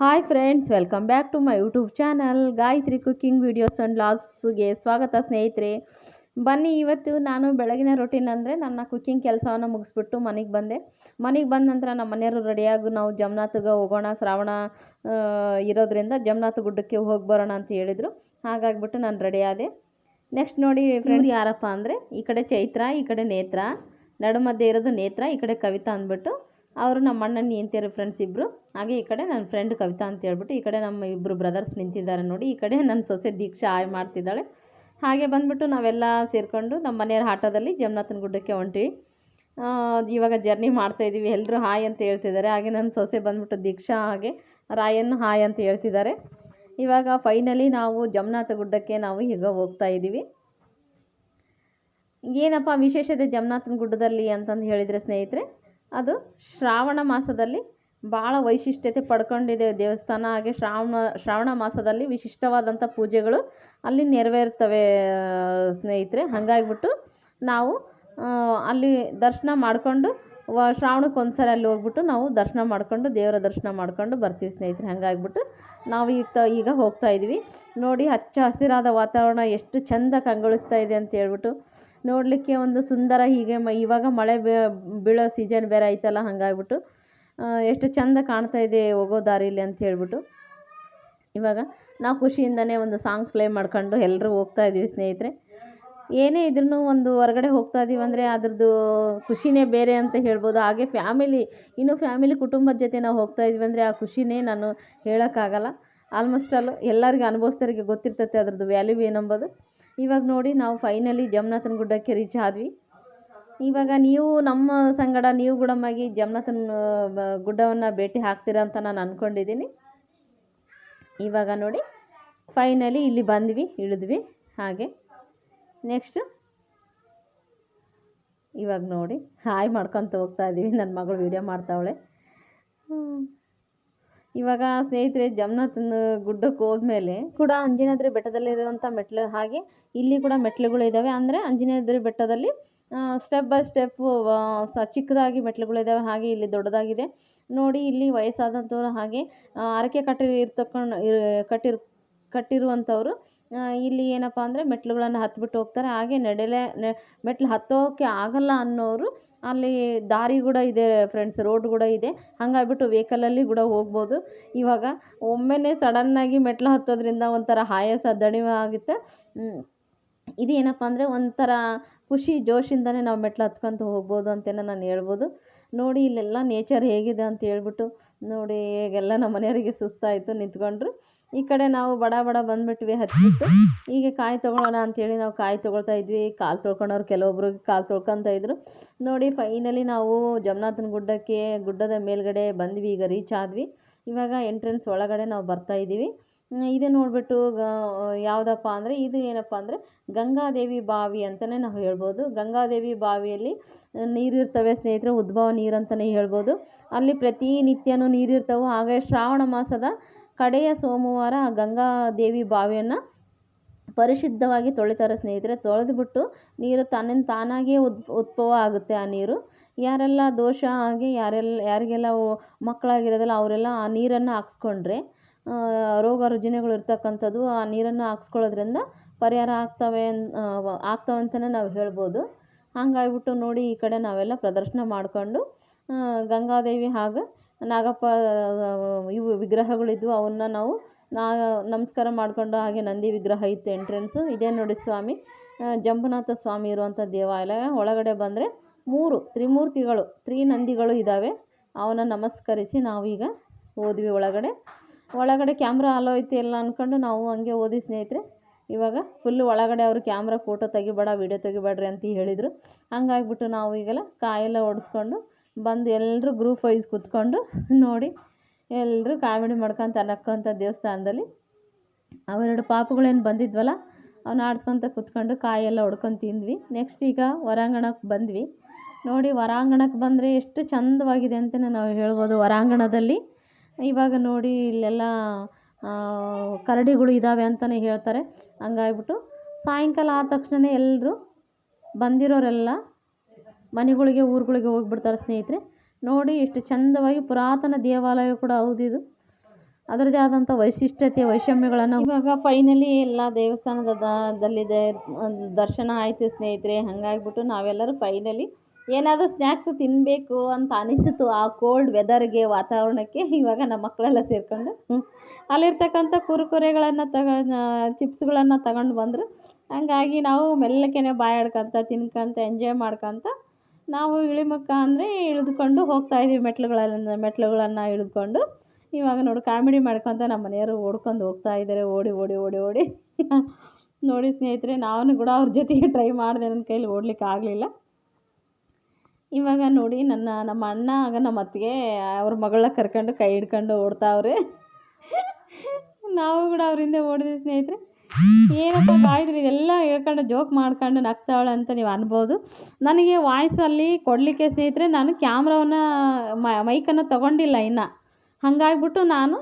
Hi friends, welcome back to my YouTube channel Gayathri cooking videos and ವ್ಲಾಗ್ಸ್ಗೆ ಸ್ವಾಗತ ಸ್ನೇಹಿತರೆ. ಬನ್ನಿ, ಇವತ್ತು ನಾನು ಬೆಳಗಿನ ರೊಟೀನ್ ಅಂದರೆ ನನ್ನ ಕುಕ್ಕಿಂಗ್ ಕೆಲಸವನ್ನು ಮುಗಿಸ್ಬಿಟ್ಟು ಮನೆಗೆ ಬಂದೆ. ಮನೆಗೆ ಬಂದ ನಂತರ ನಮ್ಮ ಮನೆಯವರು ರೆಡಿಯಾಗಿ ನಾವು ಜಮ್ನಾಥ್ಗೆ ಹೋಗೋಣ, ಶ್ರಾವಣ ಇರೋದ್ರಿಂದ ಜಮ್ನಾಥ್ ಗುಡ್ಡಕ್ಕೆ ಹೋಗಿ ಬರೋಣ ಅಂತ ಹೇಳಿದರು. ಹಾಗಾಗಿಬಿಟ್ಟು ನಾನು ರೆಡಿಯಾದೆ ನೆಕ್ಸ್ಟ್ ನೋಡಿ ಫ್ರೆಂಡ್ಸ್ ಯಾರಪ್ಪ ಅಂದರೆ ಈ ಕಡೆ ಚೈತ್ರ, ಈ ಕಡೆ ನೇತ್ರ ನಡು ಮಧ್ಯೆ ಇರೋದು ನೇತ್ರ, ಈ ಕಡೆ ಕವಿತಾ ಅಂದ್ಬಿಟ್ಟು ಅವರು ನಮ್ಮ ಅಣ್ಣನ ಹೆಂಡ್ತಿಯರು ಫ್ರೆಂಡ್ಸ್ ಇಬ್ಬರು ಹಾಗೆ ಈ ಕಡೆ ನನ್ನ ಫ್ರೆಂಡ್ ಕವಿತಾ ಅಂತ ಹೇಳ್ಬಿಟ್ಟು ಈ ಕಡೆ ನಮ್ಮ ಇಬ್ಬರು ಬ್ರದರ್ಸ್ ನಿಂತಿದ್ದಾರೆ ನೋಡಿ. ಈ ಕಡೆ ನನ್ನ ಸೊಸೆ ದೀಕ್ಷಾ ಆಯ್ ಮಾಡ್ತಿದ್ದಾಳೆ. ಹಾಗೆ ಬಂದ್ಬಿಟ್ಟು ನಾವೆಲ್ಲ ಸೇರಿಕೊಂಡು ನಮ್ಮ ಮನೆಯವ್ರ ಆಟೋದಲ್ಲಿ ಜಮನಾಥನ ಗುಡ್ಡಕ್ಕೆ ಹೊಂಟಿವಿ. ಇವಾಗ ಜರ್ನಿ ಮಾಡ್ತಾ ಇದ್ದೀವಿ ಎಲ್ಲರೂ ಹಾಯ್ ಅಂತ ಹೇಳ್ತಿದ್ದಾರೆ. ಹಾಗೆ ನನ್ನ ಸೊಸೆ ಬಂದ್ಬಿಟ್ಟು ದೀಕ್ಷಾ ಹಾಗೆ ರಾಯನ್ ಹಾಯ್ ಅಂತ ಹೇಳ್ತಿದ್ದಾರೆ. ಇವಾಗ ಫೈನಲಿ ನಾವು ಜಮನಾಥ ಗುಡ್ಡಕ್ಕೆ ನಾವು ಈಗ ಹೋಗ್ತಾ ಇದ್ದೀವಿ ಏನಪ್ಪ ವಿಶೇಷತೆ ಜಮನಾಥನ ಗುಡ್ಡದಲ್ಲಿ ಅಂತಂದು ಹೇಳಿದರೆ ಸ್ನೇಹಿತರೆ? ಅದು ಶ್ರಾವಣ ಮಾಸದಲ್ಲಿ ಭಾಳ ವೈಶಿಷ್ಟ್ಯತೆ ಪಡ್ಕೊಂಡಿದೆ ದೇವಸ್ಥಾನ. ಹಾಗೆ ಶ್ರಾವಣ ಶ್ರಾವಣ ಮಾಸದಲ್ಲಿ ವಿಶಿಷ್ಟವಾದಂಥ ಪೂಜೆಗಳು ಅಲ್ಲಿ ನೆರವೇರ್ತವೆ ಸ್ನೇಹಿತರೆ. ಹಾಗಾಗಿಬಿಟ್ಟು ನಾವು ಅಲ್ಲಿ ದರ್ಶನ ಮಾಡಿಕೊಂಡು ವ, ಶ್ರಾವಣಕ್ಕೆ ಒಂದ್ಸಲ ಅಲ್ಲಿ ಹೋಗ್ಬಿಟ್ಟು ನಾವು ದರ್ಶನ ಮಾಡಿಕೊಂಡು ದೇವರ ದರ್ಶನ ಮಾಡ್ಕೊಂಡು ಬರ್ತೀವಿ ಸ್ನೇಹಿತರೆ. ಹಾಗಾಗಿಬಿಟ್ಟು ನಾವು ಈಗ ಈಗ ಹೋಗ್ತಾ ಇದ್ದೀವಿ. ನೋಡಿ, ಹಚ್ಚ ಹಸಿರಾದ ವಾತಾವರಣ, ಎಷ್ಟು ಚೆಂದ ಕಂಗೊಳಿಸ್ತಾ ಇದೆ ಅಂತ ಹೇಳ್ಬಿಟ್ಟು ನೋಡಲಿಕ್ಕೆ ಒಂದು ಸುಂದರ ಹೀಗೆ ಮ ಇವಾಗ ಮಳೆ ಬೀಳೋ ಸೀಸನ್ ಬೇರೆ ಐತಲ್ಲ, ಹಾಗಾಗ್ಬಿಟ್ಟು ಎಷ್ಟು ಚೆಂದ ಕಾಣ್ತಾ ಇದೆ ಹೋಗೋ ದಾರಿಲಿ ಅಂತ ಹೇಳ್ಬಿಟ್ಟು, ಇವಾಗ ನಾವು ಖುಷಿಯಿಂದನೇ ಒಂದು ಸಾಂಗ್ ಪ್ಲೇ ಮಾಡ್ಕೊಂಡು ಎಲ್ಲರೂ ಹೋಗ್ತಾ ಇದ್ದೀವಿ ಸ್ನೇಹಿತರೆ. ಏನೇ ಇದ್ರೂ ಒಂದು ಹೊರಗಡೆ ಹೋಗ್ತಾ ಇದ್ದೀವಿ ಅಂದರೆ ಅದ್ರದ್ದು ಖುಷಿನೇ ಬೇರೆ ಅಂತ ಹೇಳ್ಬೋದು. ಹಾಗೆ ಫ್ಯಾಮಿಲಿ ಇನ್ನು ಫ್ಯಾಮಿಲಿ ಕುಟುಂಬದ ಜೊತೆ ನಾವು ಹೋಗ್ತಾ ಇದ್ವಿ ಅಂದರೆ ಆ ಖುಷಿನೇ ನಾನು ಹೇಳೋಕ್ಕಾಗಲ್ಲ. ಆಲ್ಮೋಸ್ಟ್ ಆಲ್ ಎಲ್ಲರಿಗೂ ಅನುಭವಿಸ್ದವ್ರಿಗೆ ಗೊತ್ತಿರ್ತೈತೆ ಅದ್ರದ್ದು ವ್ಯಾಲ್ಯೂ ಏನಂಬೋದು. ಇವಾಗ ನೋಡಿ ನಾವು ಫೈನಲಿ ಜಮ್ನಾಥನ ಗುಡ್ಡಕ್ಕೆ ರೀಚ್ ಆದ್ವಿ. ಇವಾಗ ನೀವು ನಮ್ಮ ಸಂಗಡ ನೀವು ಗುಡಮ್ಮಾಗಿ ಜಮ್ನಾಥನ ಗುಡ್ಡವನ್ನು ಭೇಟಿ ಹಾಕ್ತೀರ ಅಂತ ನಾನು ಅಂದ್ಕೊಂಡಿದ್ದೀನಿ ಇವಾಗ ನೋಡಿ ಫೈನಲಿ ಇಲ್ಲಿ ಬಂದ್ವಿ, ಇಳಿದ್ವಿ. ಹಾಗೆ ನೆಕ್ಸ್ಟು ಇವಾಗ ನೋಡಿ, ಹಾಯ್ ಮಾಡ್ಕೊತ ಹೋಗ್ತಾ ಇದ್ದೀವಿ ನನ್ನ ಮಗಳು ವೀಡಿಯೋ ಮಾಡ್ತಾವಳೆ. ಇವಾಗ ಸ್ನೇಹಿತರೆ ಜಮನಾಥನ ಗುಡ್ಡಕ್ಕೆ ಹೋದ್ಮೇಲೆ ಕೂಡ ಅಂಜನಾದ್ರಿ ಬೆಟ್ಟದಲ್ಲಿರುವಂಥ ಮೆಟ್ಲು ಹಾಗೆ ಇಲ್ಲಿ ಕೂಡ ಮೆಟ್ಲುಗಳು ಇದ್ದಾವೆ ಅಂದರೆ ಅಂಜನಾದ್ರಿ ಬೆಟ್ಟದಲ್ಲಿ ಸ್ಟೆಪ್ ಬೈ ಸ್ಟೆಪ್ಪು ಸ, ಚಿಕ್ಕದಾಗಿ ಮೆಟ್ಲುಗಳಿದ್ದಾವೆ ಹಾಗೆ ಇಲ್ಲಿ ದೊಡ್ಡದಾಗಿದೆ. ನೋಡಿ, ಇಲ್ಲಿ ವಯಸ್ಸಾದಂಥವ್ರು ಹಾಗೆ ಅರಕೆ ಕಟ್ಟಿ ಕಟ್ಟಿರ್ತಕೊಂಡು ಕಟ್ಟಿರ್, ಕಟ್ಟಿರುವಂಥವ್ರು ಇಲ್ಲಿ ಏನಪ್ಪ ಅಂದರೆ ಮೆಟ್ಲುಗಳನ್ನು ಹತ್ಬಿಟ್ಟು ಹೋಗ್ತಾರೆ. ಹಾಗೆ ನಡೆಲೆ ಮೆಟ್ಲು ಹತ್ತೋಕ್ಕೆ ಆಗಲ್ಲ ಅನ್ನೋರು ಅಲ್ಲಿ ದಾರಿ ಕೂಡ ಇದೆ ಫ್ರೆಂಡ್ಸ್ ರೋಡ್ ಕೂಡ ಇದೆ. ಹಾಗಾಗ್ಬಿಟ್ಟು ವೆಹಿಕಲಲ್ಲಿ ಕೂಡ ಹೋಗ್ಬೋದು. ಇವಾಗ ಒಮ್ಮೆಲೇ ಸಡನ್ನಾಗಿ ಮೆಟ್ಲು ಹತ್ತೋದ್ರಿಂದ ಒಂಥರ ಆಯಾಸ, ದಣಿವೆ ಆಗುತ್ತೆ. ಇದು ಏನಪ್ಪ ಅಂದರೆ ಒಂಥರ ಖುಷಿ, ಜೋಶಿಂದನೇ ನಾವು ಮೆಟ್ಲು ಹತ್ಕೊಂತ ಹೋಗ್ಬೋದು ಅಂತಲೇ ನಾನು ಹೇಳ್ಬೋದು. ನೋಡಿ ಇಲ್ಲೆಲ್ಲ ನೇಚರ್ ಹೇಗಿದೆ ಅಂತ ಹೇಳ್ಬಿಟ್ಟು ನೋಡಿ, ಈಗೆಲ್ಲ ನಮ್ಮ ಮನೆಯವರಿಗೆ ಸುಸ್ತಾಯಿತು ನಿಂತ್ಕೊಂಡ್ರು. ಈ ಕಡೆ ನಾವು ಬಡ ಬಡ ಬಂದ್ಬಿಟ್ವಿ ಹತ್ಬಿಟ್ಟು. ಹೀಗೆ ಕಾಯಿ ತೊಗೊಳೋಣ ಅಂಥೇಳಿ ನಾವು ಕಾಯಿ ತೊಗೊಳ್ತಾ ಇದ್ವಿ. ಕಾಲು ತೊಳ್ಕೊಳೋರು ಕೆಲವೊಬ್ರು ಕಾಲು ತೊಳ್ಕೊತ ಇದ್ರು. ನೋಡಿ ಫೈನಲಿ ನಾವು ಜಮನಾಥನ ಗುಡ್ಡಕ್ಕೆ, ಗುಡ್ಡದ ಮೇಲ್ಗಡೆ ಬಂದ್ವಿ, ಈಗ ರೀಚ್ ಆದ್ವಿ. ಇವಾಗ ಎಂಟ್ರೆನ್ಸ್ ಒಳಗಡೆ ನಾವು ಬರ್ತಾ ಇದ್ದೀವಿ. ಇದು ನೋಡಿಬಿಟ್ಟು ಯಾವುದಪ್ಪ ಅಂದರೆ, ಇದು ಏನಪ್ಪ ಅಂದರೆ, ಗಂಗಾದೇವಿ ಬಾವಿ ಅಂತಲೇ ನಾವು ಹೇಳ್ಬೋದು. ಗಂಗಾದೇವಿ ಬಾವಿಯಲ್ಲಿ ನೀರಿರ್ತವೆ ಸ್ನೇಹಿತರೆ, ಉದ್ಭವ ನೀರು ಅಂತಲೇ ಹೇಳ್ಬೋದು. ಅಲ್ಲಿ ಪ್ರತಿನಿತ್ಯನೂ ನೀರಿರ್ತವೆ ಹಾಗೆ ಶ್ರಾವಣ ಮಾಸದ ಕಡೆಯ ಸೋಮವಾರ ಗಂಗಾದೇವಿ ಬಾವಿಯನ್ನು ಪರಿಶುದ್ಧವಾಗಿ ತೊಳಿತಾರೆ ಸ್ನೇಹಿತರೆ. ತೊಳೆದುಬಿಟ್ಟು ನೀರು ತನ್ನಿಂದ ತಾನಾಗೇ ಉದ್ ಉದ್ಭವ ಆಗುತ್ತೆ ಆ ನೀರು. ಯಾರೆಲ್ಲ ದೋಷ ಆಗಿ ಯಾರೆಲ್ಲ ಯಾರಿಗೆಲ್ಲ ಮಕ್ಕಳಾಗಿರೋದಲ್ಲ ಅವರೆಲ್ಲ ಆ ನೀರನ್ನು ಹಾಕ್ಸ್ಕೊಂಡ್ರೆ ರೋಗ ರುಜಿನಗಳು ಇರ್ತಕ್ಕಂಥದ್ದು ಆ ನೀರನ್ನು ಹಾಕ್ಸ್ಕೊಳ್ಳೋದ್ರಿಂದ ಪರಿಹಾರ ಆಗ್ತವೆ ಆಗ್ತವೆ ಅಂತಲೇ ನಾವು ಹೇಳ್ಬೋದು. ಹಂಗಾಗ್ಬಿಟ್ಟು ನೋಡಿ ಈ ಕಡೆ ನಾವೆಲ್ಲ ಪ್ರದರ್ಶನ ಮಾಡಿಕೊಂಡು ಗಂಗಾದೇವಿ ಹಾಗೂ ನಾಗಪ್ಪ ಇವು ವಿಗ್ರಹಗಳಿದ್ವು ಅವನ್ನ ನಾವು ನಮಸ್ಕಾರ ಮಾಡಿಕೊಂಡು ಹಾಗೆ ನಂದಿ ವಿಗ್ರಹ ಇತ್ತು ಎಂಟ್ರೆನ್ಸು ಇದೇ ನೋಡಿ ಸ್ವಾಮಿ ಜಂಬುನಾಥ ಸ್ವಾಮಿ ಇರುವಂಥ ದೇವಾಲಯ. ಒಳಗಡೆ ಬಂದರೆ ಮೂರು ತ್ರಿಮೂರ್ತಿಗಳು ತ್ರಿನಂದಿಗಳು ಇದ್ದಾವೆ ಅವನ್ನ ನಮಸ್ಕರಿಸಿ ನಾವೀಗ ಓದ್ವಿ ಒಳಗಡೆ. ಒಳಗಡೆ ಕ್ಯಾಮ್ರಾ ಅಲೋ ಐತಿ ಎಲ್ಲ ಅಂದ್ಕೊಂಡು ನಾವು ಹಂಗೆ ಓದಿ ಸ್ನೇಹಿತರೆ, ಇವಾಗ ಫುಲ್ ಒಳಗಡೆ ಅವರು ಕ್ಯಾಮ್ರಾ ಫೋಟೋ ತೆಗಿಬೇಡ ವೀಡಿಯೋ ತೆಗಿಬೇಡ್ರಿ ಅಂತ ಹೇಳಿದರು. ಹಂಗಾಗ್ಬಿಟ್ಟು ನಾವು ಈಗೆಲ್ಲ ಕಾಯೆಲ್ಲ ಓಡಿಸ್ಕೊಂಡು ಬಂದು ಎಲ್ಲರೂ ಗ್ರೂಪ್ ವೈಸ್ ಕೂತ್ಕೊಂಡು ನೋಡಿ ಎಲ್ಲರೂ ಕಾಮಿಡಿ ಮಾಡ್ಕೊತ ನಕ್ಕೊಂತ ದೇವಸ್ಥಾನದಲ್ಲಿ. ಅವೆರಡು ಪಾಪುಗಳೇನು ಬಂದಿದ್ವಲ್ಲ ಅವನ್ನ ಆಡಿಸ್ಕೊತ ಕೂತ್ಕೊಂಡು ಕಾಯೆಲ್ಲ ಹೊಡ್ಕೊಂಡು ತಿಂದ್ವಿ. ನೆಕ್ಸ್ಟ್ ಈಗ ಹೊರಾಂಗಣಕ್ಕೆ ಬಂದ್ವಿ. ನೋಡಿ ಹೊರಾಂಗಣಕ್ಕೆ ಬಂದರೆ ಎಷ್ಟು ಚಂದವಾಗಿದೆ ಅಂತಲೇ ನಾವು ಹೇಳ್ಬೋದು ಹೊರಾಂಗಣದಲ್ಲಿ ಇವಾಗ ನೋಡಿ ಇಲ್ಲೆಲ್ಲ ಕರಡಿಗಳು ಇದ್ದಾವೆ ಅಂತಲೇ ಹೇಳ್ತಾರೆ. ಹಂಗಾಗ್ಬಿಟ್ಟು ಸಾಯಂಕಾಲ ಆದ ತಕ್ಷಣವೇ ಎಲ್ಲರೂ ಬಂದಿರೋರೆಲ್ಲ ಮನೆಗಳಿಗೆ, ಊರುಗಳಿಗೆ ಹೋಗ್ಬಿಡ್ತಾರೆ ಸ್ನೇಹಿತರೆ. ನೋಡಿ ಎಷ್ಟು ಚಂದವಾಗಿ ಪುರಾತನ ದೇವಾಲಯ ಕೂಡ ಹೌದಿದು ಅದರದ್ದೇ ಆದಂಥ ವೈಶಿಷ್ಟ್ಯತೆ, ವೈಷಮ್ಯಗಳನ್ನು ಇವಾಗ ಫೈನಲಿ ಎಲ್ಲ ದೇವಸ್ಥಾನದ ದಲ್ಲಿದೆ. ದರ್ಶನ ಆಯಿತು ಸ್ನೇಹಿತರೆ. ಹಾಗಾಗ್ಬಿಟ್ಟು ನಾವೆಲ್ಲರೂ ಫೈನಲಿ ಏನಾದರೂ ಸ್ನ್ಯಾಕ್ಸ್ ತಿನ್ನಬೇಕು ಅಂತ ಅನಿಸಿತು ಆ ಕೋಲ್ಡ್ ವೆದರ್ಗೆ ವಾತಾವರಣಕ್ಕೆ. ಇವಾಗ ನಮ್ಮ ಮಕ್ಕಳೆಲ್ಲ ಸೇರಿಕೊಂಡು ಅಲ್ಲಿರ್ತಕ್ಕಂಥ ಕುರುಕುರೆಗಳನ್ನು ತಗ ಚಿಪ್ಸ್ಗಳನ್ನು ತಗೊಂಡು ಬಂದರು. ಹಂಗಾಗಿ ನಾವು ಮೆಲ್ಲಕೆನೆ ಬಾಯಾಡ್ಕೊಂತ, ತಿನ್ಕೊಂತ ಎಂಜಾಯ್ ಮಾಡ್ಕೊಂತ ನಾವು ಇಳಿಮುಖ ಅಂದರೆ ಇಳಿದುಕೊಂಡು ಹೋಗ್ತಾ ಇದೀವಿ ಮೆಟ್ಲುಗಳನ್ನು ಮೆಟ್ಲುಗಳನ್ನು ಇಳಿದುಕೊಂಡು. ಇವಾಗ ನೋಡು, ಕಾಮಿಡಿ ಮಾಡ್ಕೊತ ನಮ್ಮ ಮನೆಯವರು ಓಡ್ಕೊಂಡು ಹೋಗ್ತಾ ಇದ್ದಾರೆ, ಓಡಿ ಓಡಿ ಓಡಿ ಓಡಿ. ನೋಡಿ ಸ್ನೇಹಿತರೆ, ನಾನು ಕೂಡ ಅವ್ರ ಜೊತೆಗೆ ಟ್ರೈ ಮಾಡಿದೆ, ನನ್ನ ಕೈಲಿ ಓಡ್ಲಿಕ್ಕೆ ಆಗಲಿಲ್ಲ. ಇವಾಗ ನೋಡಿ, ನನ್ನ, ನಮ್ಮ ಅಣ್ಣ, ಆಗ ನಮ್ಮ ಅತ್ತಿಗೆ, ಅವ್ರ ಮಗಳನ್ನ ಕರ್ಕೊಂಡು ಕೈ ಹಿಡ್ಕೊಂಡು ಓಡ್ತಾವ್ರೆ. ನಾವು ಕೂಡ ಅವ್ರ ಹಿಂದೆ ಓಡಿದ್ವಿ ಸ್ನೇಹಿತರೆ. ಏನಪ್ಪ ಕಾಯಿದ್ರಿ ಇದೆಲ್ಲ ಹೇಳ್ಕೊಂಡು ಜೋಕ್ ಮಾಡ್ಕೊಂಡು ನಗ್ತಾಳೆ ಅಂತ ನೀವು ಅನ್ಬೋದು. ನನಗೆ ವಾಯ್ಸಲ್ಲಿ ಕೊಡಲಿಕ್ಕೆ ಸ್ನೇಹಿತರೆ, ನಾನು ಕ್ಯಾಮ್ರಾವನ್ನು ಮೈಕನ್ನು ತಗೊಂಡಿಲ್ಲ ಇನ್ನು. ಹಾಗಾಗ್ಬಿಟ್ಟು ನಾನು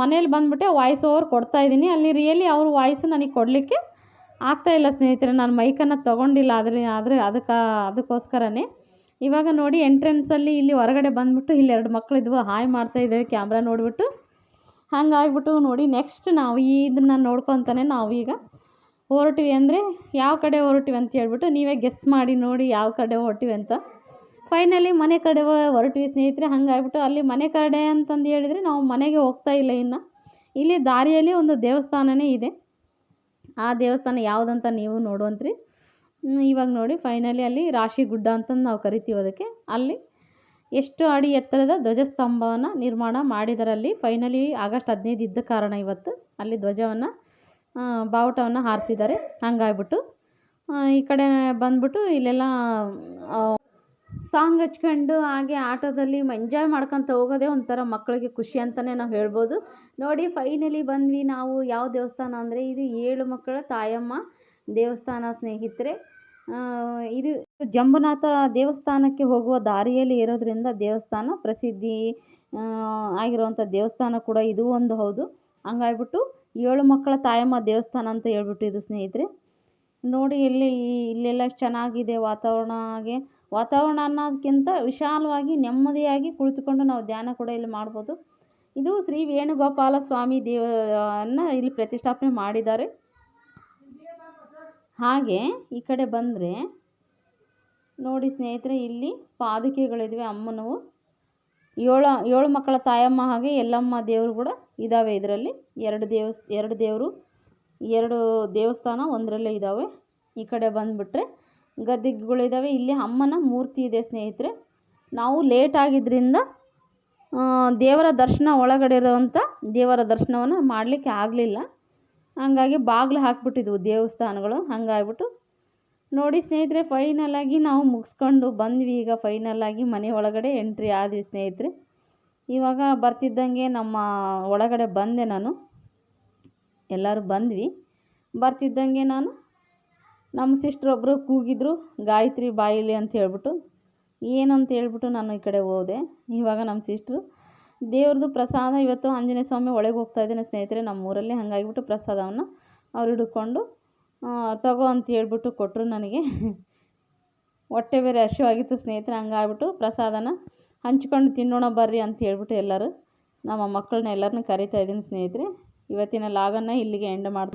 ಮನೇಲಿ ಬಂದುಬಿಟ್ಟೆ ವಾಯ್ಸ್ ಓವರ್ ಕೊಡ್ತಾ ಇದ್ದೀನಿ. ಅಲ್ಲಿ ರಿಯಲಿ ಅವ್ರ ವಾಯ್ಸ್ ನನಗೆ ಕೊಡಲಿಕ್ಕೆ ಆಗ್ತಾಯಿಲ್ಲ ಸ್ನೇಹಿತರೆ. ನಾನು ಮೈಕನ್ನು ತೊಗೊಂಡಿಲ್ಲ, ಆದರೆ ಆದರೆ ಅದಕ್ಕೆ, ಅದಕ್ಕೋಸ್ಕರನೇ. ಇವಾಗ ನೋಡಿ ಎಂಟ್ರೆನ್ಸಲ್ಲಿ ಇಲ್ಲಿ ಹೊರಗಡೆ ಬಂದುಬಿಟ್ಟು ಇಲ್ಲಿ ಎರಡು ಮಕ್ಕಳಿದ್ವು ಹಾಯ್ ಮಾಡ್ತಾಯಿದ್ದೇವೆ ಕ್ಯಾಮ್ರಾ ನೋಡಿಬಿಟ್ಟು. ಹಂಗಾಗ್ಬಿಟ್ಟು ನೋಡಿ ನೆಕ್ಸ್ಟ್ ನಾವು ಇದನ್ನು ನೋಡ್ಕೊತಾನೆ ನಾವು ಈಗ ಹೊರಟಿವಿ ಅಂದರೆ ಯಾವ ಕಡೆ ಹೊರಟಿವಿ ಅಂತ ಹೇಳ್ಬಿಟ್ಟು ನೀವೇ ಗೆಸ್ ಮಾಡಿ ನೋಡಿ ಯಾವ ಕಡೆ ಹೊರಟಿವಿ ಅಂತ. ಫೈನಲಿ ಮನೆ ಕಡೆ ಹೊರಟಿವಿ ಸ್ನೇಹಿತರೆ, ಹಂಗಾಗ್ಬಿಟ್ಟು ಅಲ್ಲಿ ಮನೆ ಕಡೆ ಅಂತಂದು ಹೇಳಿದರೆ ನಾವು ಮನೆಗೆ ಹೋಗ್ತಾ ಇಲ್ಲ ಇನ್ನು. ಇಲ್ಲಿ ದಾರಿಯಲ್ಲಿ ಒಂದು ದೇವಸ್ಥಾನವೇ ಇದೆ. ಆ ದೇವಸ್ಥಾನ ಯಾವುದಂತ ನೀವು ನೋಡುವಂತ್ರಿ. ಇವಾಗ ನೋಡಿ ಫೈನಲಿ ಅಲ್ಲಿ ರಾಶಿ ಗುಡ್ಡ ಅಂತಂದು ನಾವು ಕರಿತೀವಿ ಅದಕ್ಕೆ. ಅಲ್ಲಿ ಎಷ್ಟು ಅಡಿ ಎತ್ತರದ ಧ್ವಜಸ್ತಂಭವನ್ನು ನಿರ್ಮಾಣ ಮಾಡಿದರಲ್ಲಿ ಫೈನಲಿ ಆಗಸ್ಟ್ ಹದಿನೈದು ಇದ್ದ ಕಾರಣ ಇವತ್ತು ಅಲ್ಲಿ ಧ್ವಜವನ್ನು ಬಾವುಟವನ್ನು ಹಾರಿಸಿದ್ದಾರೆ. ಹಂಗಾಗ್ಬಿಟ್ಟು ಈ ಕಡೆ ಬಂದ್ಬಿಟ್ಟು ಇಲ್ಲೆಲ್ಲ ಸಾಂಗ್ ಹಚ್ಕೊಂಡು ಹಾಗೆ ಆಟೋದಲ್ಲಿ ಎಂಜಾಯ್ ಮಾಡ್ಕೊತ ಹೋಗೋದೇ ಒಂಥರ ಮಕ್ಕಳಿಗೆ ಖುಷಿ ಅಂತಲೇ ನಾವು ಹೇಳ್ಬೋದು. ನೋಡಿ ಫೈನಲಿ ಬಂದ್ವಿ ನಾವು. ಯಾವ ದೇವಸ್ಥಾನ ಅಂದರೆ ಇದು ಏಳು ಮಕ್ಕಳ ತಾಯಮ್ಮ ದೇವಸ್ಥಾನ ಸ್ನೇಹಿತರೆ. ಇದು ಜಂಬುನಾಥ ದೇವಸ್ಥಾನಕ್ಕೆ ಹೋಗುವ ದಾರಿಯಲ್ಲಿ ಇರೋದ್ರಿಂದ ದೇವಸ್ಥಾನ ಪ್ರಸಿದ್ಧಿ ಆಗಿರುವಂಥ ದೇವಸ್ಥಾನ ಕೂಡ ಇದು ಒಂದು ಹೌದು. ಹಂಗಾಗ್ಬಿಟ್ಟು ಏಳು ಮಕ್ಕಳ ತಾಯಮ್ಮ ದೇವಸ್ಥಾನ ಅಂತ ಹೇಳ್ಬಿಟ್ಟು ಇದು ಸ್ನೇಹಿತರೆ. ನೋಡಿ ಇಲ್ಲಿ ಇಲ್ಲೆಲ್ಲ ಚೆನ್ನಾಗಿದೆ ವಾತಾವರಣ, ಹಾಗೆ ವಾತಾವರಣ ಅನ್ನೋದಕ್ಕಿಂತ ವಿಶಾಲವಾಗಿ ನೆಮ್ಮದಿಯಾಗಿ ಕುಳಿತುಕೊಂಡು ನಾವು ಧ್ಯಾನ ಕೂಡ ಇಲ್ಲಿ ಮಾಡ್ಬೋದು. ಇದು ಶ್ರೀ ವೇಣುಗೋಪಾಲ ಸ್ವಾಮಿ ದೇವ ಅನ್ನ ಇಲ್ಲಿ ಪ್ರತಿಷ್ಠಾಪನೆ ಮಾಡಿದ್ದಾರೆ. ಹಾಗೆ ಈ ಕಡೆ ಬಂದರೆ ನೋಡಿ ಸ್ನೇಹಿತರೆ, ಇಲ್ಲಿ ಪಾದುಕೆಗಳಿದ್ದಾವೆ ಅಮ್ಮನವು. ಏಳು ಏಳು ಮಕ್ಕಳ ತಾಯಮ್ಮ ಹಾಗೆ ಎಲ್ಲಮ್ಮ ದೇವರು ಕೂಡ ಇದ್ದಾವೆ ಇದರಲ್ಲಿ. ಎರಡು ದೇವಸ್, ಎರಡು ದೇವರು, ಎರಡು ದೇವಸ್ಥಾನ ಒಂದರಲ್ಲೇ ಇದ್ದಾವೆ. ಈ ಕಡೆ ಬಂದುಬಿಟ್ರೆ ಗದ್ದಿಗೆಗಳಿದ್ದಾವೆ. ಇಲ್ಲಿ ಅಮ್ಮನ ಮೂರ್ತಿ ಇದೆ ಸ್ನೇಹಿತರೆ. ನಾವು ಲೇಟ್ ಆಗಿದ್ದರಿಂದ ದೇವರ ದರ್ಶನ ಒಳಗಡೆ ಇರುವಂಥ ದೇವರ ದರ್ಶನವನ್ನು ಮಾಡಲಿಕ್ಕೆ ಆಗಲಿಲ್ಲ. ಹಂಗಾಗಿ ಬಾಗಿಲು ಹಾಕ್ಬಿಟ್ಟಿದ್ವು ದೇವಸ್ಥಾನಗಳು. ಹಂಗಾಗ್ಬಿಟ್ಟು ನೋಡಿ ಸ್ನೇಹಿತರೆ ಫೈನಲಾಗಿ ನಾವು ಮುಗಿಸ್ಕೊಂಡು ಬಂದ್ವಿ. ಈಗ ಫೈನಲಾಗಿ ಮನೆ ಒಳಗಡೆ ಎಂಟ್ರಿ ಆದ್ವಿ ಸ್ನೇಹಿತರೆ. ಇವಾಗ ಬರ್ತಿದ್ದಂಗೆ ನಮ್ಮ ಒಳಗಡೆ ಬಂದೆ ನಾನು. ಎಲ್ಲರೂ ಬಂದ್ವಿ. ಬರ್ತಿದ್ದಂಗೆ ನಾನು ನಮ್ಮ ಸಿಸ್ಟ್ರ್ ಒಬ್ಬರು ಕೂಗಿದ್ರು, ಗಾಯತ್ರಿ ಬಾಯಿಲಿ ಅಂತ ಹೇಳ್ಬಿಟ್ಟು. ಏನಂತ ಹೇಳ್ಬಿಟ್ಟು ನಾನು ಈ ಕಡೆ ಹೋದೆ. ಇವಾಗ ನಮ್ಮ ಸಿಸ್ಟ್ರು ದೇವ್ರದ್ದು ಪ್ರಸಾದ ಇವತ್ತು ಆಂಜನೇಯ ಸ್ವಾಮಿ ಒಳಗೆ ಹೋಗ್ತಾ ಇದ್ದೇನೆ ಸ್ನೇಹಿತರೆ. ನಮ್ಮ ಊರಲ್ಲಿ ಹಾಗಾಗಿಬಿಟ್ಟು ಪ್ರಸಾದವನ್ನು ಅವ್ರು ಹಿಡ್ಕೊಂಡು ತಗೋ ಅಂತ ಹೇಳ್ಬಿಟ್ಟು ಕೊಟ್ಟರು ನನಗೆ. ಹೊಟ್ಟೆ ಬೇರೆ ಹಸಿವಾಗಿತ್ತು ಸ್ನೇಹಿತರೆ, ಹಂಗಾಗ್ಬಿಟ್ಟು ಪ್ರಸಾದನ ಹಂಚ್ಕೊಂಡು ತಿನ್ನೋಣ ಬರ್ರಿ ಅಂತ ಹೇಳ್ಬಿಟ್ಟು ಎಲ್ಲರೂ ನಮ್ಮ ಮಕ್ಕಳನ್ನ ಎಲ್ಲರನ್ನೂ ಕರಿತಾ ಇದ್ದೀನಿ ಸ್ನೇಹಿತರೆ. ಇವತ್ತಿನ ಲಾಗನ್ನು ಇಲ್ಲಿಗೆ ಎಂಡ್ ಮಾಡಿ